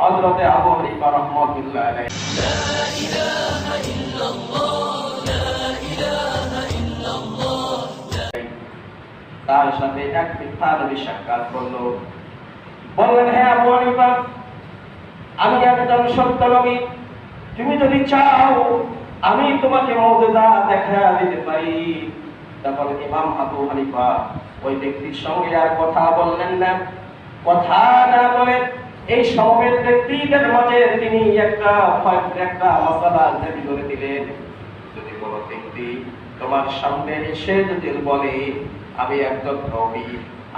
হযরতে আবু হানিফা রাহমাতুল্লাহ তার সাথে এক মিথ্যা নবী সাক্ষাৎ করল। বললেন হ্যাঁ আবু হানিফা আমি একজন সত্য নবী। তুমি যদি চাও, আমি তোমাকে মর্যাদা দেখা দিতে পারি। তখন ইমাম আবু হানিফা ওই ব্যক্তির সঙ্গে আর কথা বললেন না। কথা না বলে এই সমবেত ব্যক্তিদের মাঝে তিনি একটা একটা মশালা জারি করে দিলেন। যদি কোনো ব্যক্তি তোমার সামনে এসে যদি বলে আমি একজন নবী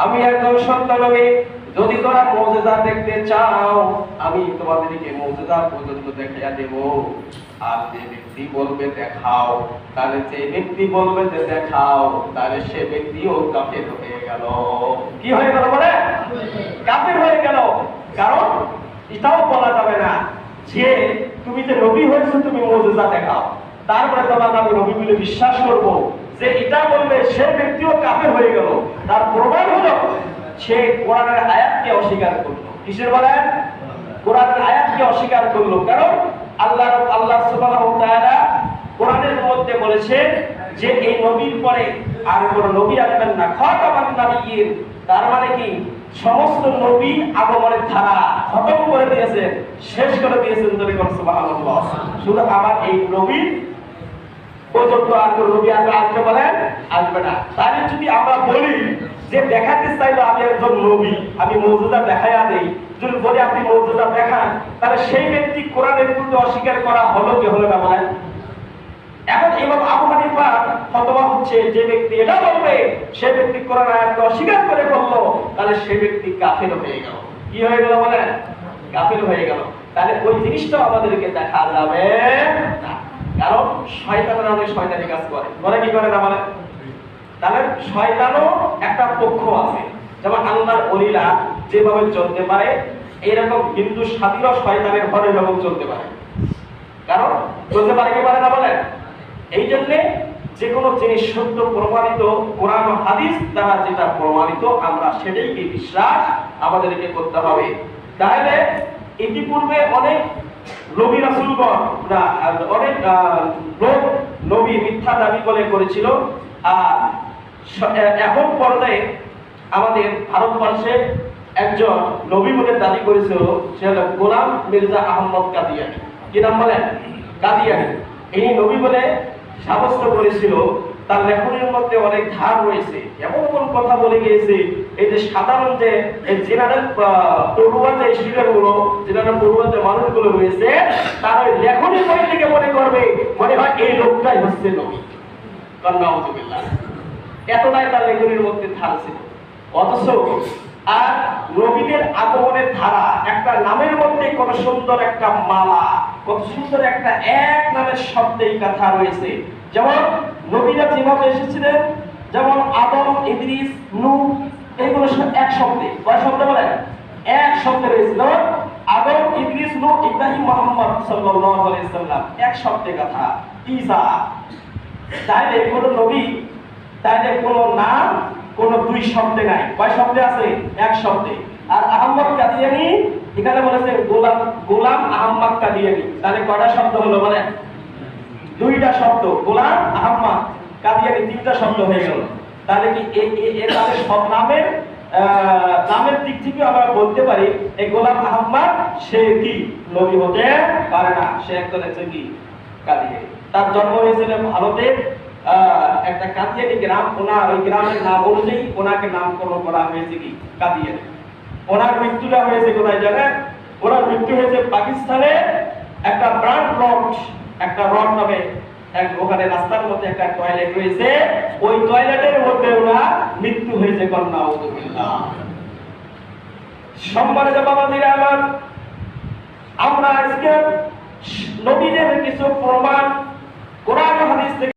আমি একজন সত্য নবী যদি তোমরা মৌজেদা দেখতে চাও আমি তোমাদেরকে মৌজেদা পর্যন্ত দেখাইয়া দেব। আর যে ব্যক্তি বলবে দেখাও তাহলে যে ব্যক্তি বলবে যে দেখাও তাহলে সে ব্যক্তিও কাফের হয়ে গেল। কি হয়ে গেল বলে? কাফের হয়ে গেল। কারণ এটাও বলা যাবে না যে তুমি যে নবী হয়েছো, তুমি মৌজেদা দেখাও। তারপরে তোমাকে আমি নবী বলে বিশ্বাস করব যে এটা বললে সে ব্যক্তিও কাফের হয়ে গেল। তার প্রমাণ হলো সে কোরআনের আয়াতকে অস্বীকার করল। কিসের বলেন? কোরআনের আয়াতকে অস্বীকার করল। কারণ আল্লাহ আল্লাহ সুবহানাহু কোরআনের মধ্যে বলেছেন যে এই নবীর পরে আর কোন নবী আসবেন না। খাতামান নবীর তার মানে কি? সমস্ত নবী আগমনের ধারা খতম করে দিয়েছেন, শেষ করে দিয়েছেন সুবহানাল্লাহ শুধু আমার এই নবীর পর্যন্ত আর কোন নবী আসবে বলেন আসবে না। তাহলে যদি আমরা বলি যে দেখাতে চাইলো আমি একজন নবী, আমি মৌজুদা দেখাইয়া দেই। যদি বলি আপনি মৌজুদা দেখান, তাহলে সেই ব্যক্তি কোরআনের প্রতি অস্বীকার করা হলো কি হলো না বলেন? ইমাম আবু হানিফা ফতোয়া হচ্ছে, যে ব্যক্তি এটা বলবে, সে ব্যক্তি কোরআন আয়াতকে অস্বীকার করে তাহলে সে ব্যক্তি কাফের হয়ে গেল। কি হয়ে গেল বলেন কাফের হয়ে গেল। তাহলে ওই জিনিসটা আমাদেরকে দেখা যাবে কারণ শয়তানরা অনেক শয়তানি কাজ করে। করে কি করে না তাহলে শয়তানও একটা পক্ষ আছে। যেমন আল্লাহর অলিরা যেভাবে চলতে পারে এইরকম হিন্দু সাথীরাও শয়তানের ঘরে এরকম চলতে পারে। কারণ চলতে পারে কি পারে না বলেন এই জন্য যে কোনো জিনিস সত্য প্রমাণিত কোরআন হাদিস দ্বারা যেটা প্রমাণিত, আমরা সেটাইকে বিশ্বাস আমাদেরকে করতে হবে। তাহলে ইতিপূর্বে অনেক নবী রাসূলগণ অনেক লোক নবী মিথ্যা দাবি করে করেছিল। আর এখন পর্যায়ে আমাদের ভারতবর্ষে একজন নবী বলে দাবি করেছিল সে হলো গোলাম মির্জা আহমদ কাদিয়ানি। কি নাম বলেন? কাদিয়ানি। এই নবী বলে সাব্যস্ত করেছিল, তার লেখনের মধ্যে অনেক ধার রয়েছে। এমন এমন কথা বলে গিয়েছে, এই যে সাধারণ যে জেনারেল পড়ুয়া যে স্টুডেন্টগুলো জেনারেল পড়ুয়া যে মানুষগুলো রয়েছে, তার ওই লেখনী বই থেকে মনে করবে, মনে হয় এই লোকটাই হচ্ছে নবী। কন্যা এতটাই তার লেখনীর মধ্যে ধার ছিল। অথচ আর নবীদের আগমনের ধারা, একটা নামের মধ্যে কত সুন্দর একটা মালা, কত সুন্দর একটা এক নামের শব্দেই কথা রয়েছে। যেমন নবীরা যেভাবে এসেছিলেন, যেমন আদম, ইদ্রিস নু এগুলো সব এক শব্দে। কয় শব্দ বলে এক শব্দে রয়েছিল আদম, ইদ্রিস, নূহ, ইব্রাহিম, মোহাম্মদ সাল্লাল্লাহু আলাইহি সাল্লাম এক শব্দে কথা। ঈসা তাহলে কোন নবী, তাইলে কোন নাম কোন দুই শব্দে নাই। কয় শব্দে আছে? এক শব্দে। আর আহম্মদ কাদিয়ানি এখানে বলেছে, গোলাম গোলাম আহম্মদ কাদিয়ানি। তাহলে কয়টা শব্দ হলো বলে দুইটা শব্দ। গোলাম, আহম্মদ কাদিয়ানি, তিনটা শব্দ হয়ে গেল। তাহলে কি তাহলে সব নামের নামের দিক থেকে আমরা বলতে পারি, এই গোলাম আহম্মদ, সে কি? নবী হতে পারে না। সে একজন হচ্ছে কি? কাদিয়ানি। তার জন্ম হয়েছিল ভারতের একটা কাদিয়ানি গ্রাম, ওনার ওই গ্রামের নাম অনুযায়ী ওনাকে নামকরণ করা হয়েছে কি? কাদিয়ানি। ওনার মৃত্যুটা হয়েছে কোথায় জানেন? ওনার মৃত্যু হয়েছে পাকিস্তানে একটা ব্রান্ড রড, একটা রড নামে এক ওখানে রাস্তার মধ্যে একটা টয়লেট রয়েছে। ওই টয়লেটের মধ্যে ওনার মৃত্যু হয়েছে কন্যা সম্মানিত আমার, আমরা আজকে নবীদের কিছু প্রমাণ, কোরআন হাদিস থেকে